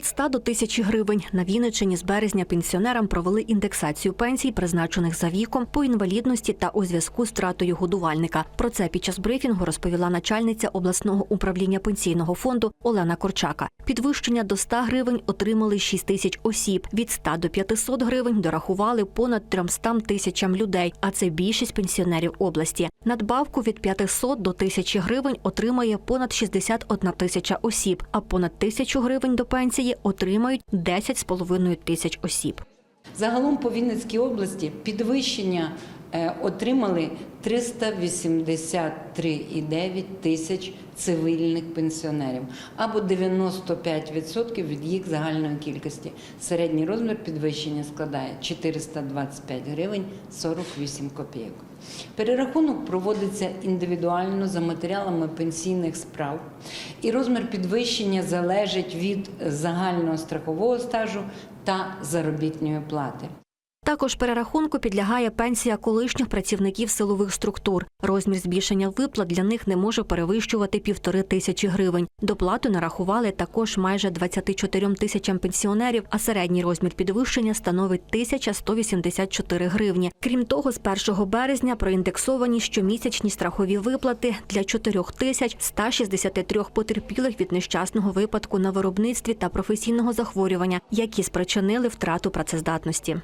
Від 100 до 1000 гривень на Вінниччині з березня пенсіонерам провели індексацію пенсій, призначених за віком, по інвалідності та у зв'язку з втратою годувальника. Про це під час брифінгу розповіла начальниця обласного управління пенсійного фонду Олена Корчака. Підвищення до 100 гривень отримали 6 тисяч осіб. Від 100 до 500 гривень дорахували понад 300 тисячам людей, а це більшість пенсіонерів області. Надбавку від 500 до 1000 гривень отримає понад 61 тисяча осіб, а понад 1000 гривень до пенсії отримають 10,5 тисяч осіб. Загалом по Вінницькій області підвищення отримали 383,9 тисяч цивільних пенсіонерів або 95% від їх загальної кількості. Середній розмір підвищення складає 425 гривень 48 копійок. Перерахунок проводиться індивідуально за матеріалами пенсійних справ, і розмір підвищення залежить від загального страхового стажу та заробітної плати. Також перерахунку підлягає пенсія колишніх працівників силових структур. Розмір збільшення виплат для них не може перевищувати півтори тисячі гривень. Доплату нарахували також майже 24 тисячам пенсіонерів, а середній розмір підвищення становить 1184 гривні. Крім того, з 1 березня проіндексовані щомісячні страхові виплати для 4163 потерпілих від нещасного випадку на виробництві та професійного захворювання, які спричинили втрату працездатності.